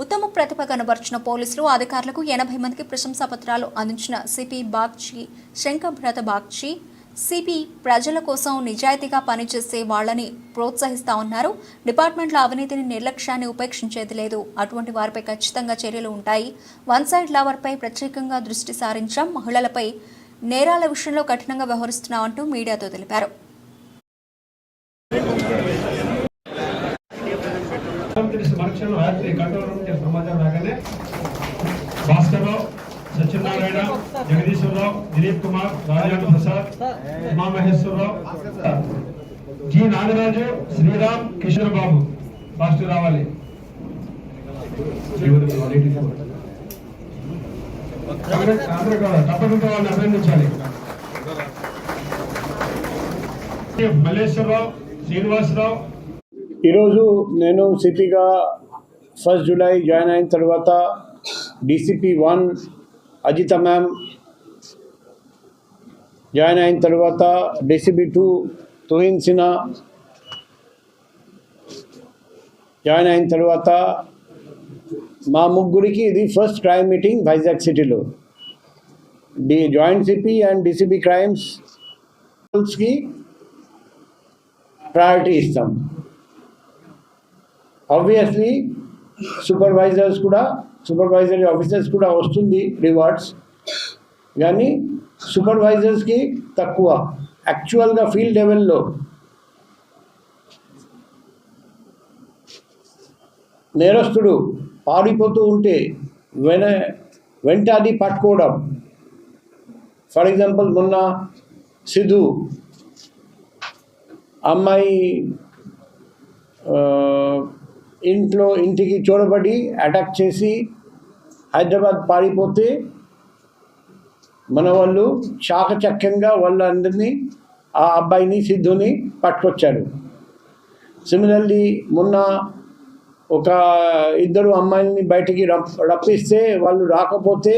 ఉత్తమ ప్రతిభ కనబర్చిన పోలీసులు అధికారులకు ఎనభై మందికి ప్రశంసా పత్రాలు అందించిన సిపి బాగ్చి శంకర్భ్రత బాగ్చి సిపి ప్రజల కోసం నిజాయితీగా పనిచేసే వాళ్ళని ప్రోత్సహిస్తా ఉన్నారు. డిపార్ట్మెంట్ల అవినీతిని నిర్లక్ష్యాన్ని ఉపేక్షించేది లేదు. అటువంటి వారిపై ఖచ్చితంగా చర్యలు ఉంటాయి. వన్ సైడ్ లవర్పై ప్రత్యేకంగా దృష్టి సారించాం మహిళలపై నేరాల విషయంలో కఠినంగా వ్యవహరిస్తున్నామంటూ మీడియాతో తెలిపారు. ముఖ్యమంత్రి రాత్రి కంట్రోల్ రూమ్కి సమాచారం రాగానే భాస్కర్రావు సత్యనారాయణ జగదీశ్వరరావు దిలీప్ కుమార్ రాజేంద్ర ప్రసాద్ ఉమామహేశ్వరరావు జి నాగరాజు శ్రీరామ్ కిషోర్ బాబు ఫాస్ట్ రావాలి. తప్పకుండా వాళ్ళని అభినందించాలి మల్లేశ్వరరావు శ్రీనివాసరావు ఈరోజు నేను సిపిగా ఫస్ట్ జూలై జాయిన్ అయిన తర్వాత DCP one Ajitha ma'am join అయిన తర్వాత DCP two Tuhin Sinha join అయిన తర్వాత మా ముగ్గురికి ఇది ఫస్ట్ క్రైమ్ మీటింగ్ వైజాగ్ సిటీలో. The joint CP and DCP క్రైమ్స్కి priority ఇస్తాం. ఆబ్వియస్లీ సూపర్వైజర్స్ కూడా సూపర్వైజరీ ఆఫీసర్స్ కూడా వస్తుంది రివార్డ్స్ కానీ సూపర్వైజర్స్కి తక్కువ యాక్చువల్గా ఫీల్డ్ లెవెల్లో నేరస్తుడు పారిపోతూ ఉంటే వెన వెంట అది పట్టుకోవడం. ఫర్ ఎగ్జాంపుల్ మొన్న సిద్ధు అమ్మాయి ఇంట్లో ఇంటికి చూడబడి అటాక్ చేసి హైదరాబాద్ పారిపోతే మన వాళ్ళు చాకచక్యంగా వాళ్ళందరినీ ఆ అబ్బాయిని సిద్ధుని పట్టుకొచ్చారు. సిమిలర్లీ మొన్న ఒక ఇద్దరు అమ్మాయిల్ని బయటికి రప్పిస్తే వాళ్ళు రాకపోతే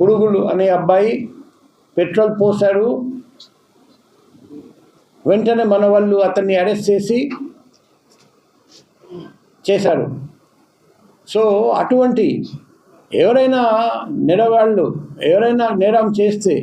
పురుగులు అనే అబ్బాయి పెట్రోల్ పోశారు. వెంటనే మన వాళ్ళు అతన్ని అరెస్ట్ చేసి చేశారు. సో అటువంటి ఎవరైనా నెరవాళ్ళు ఎవరైనా నేరం చేస్తే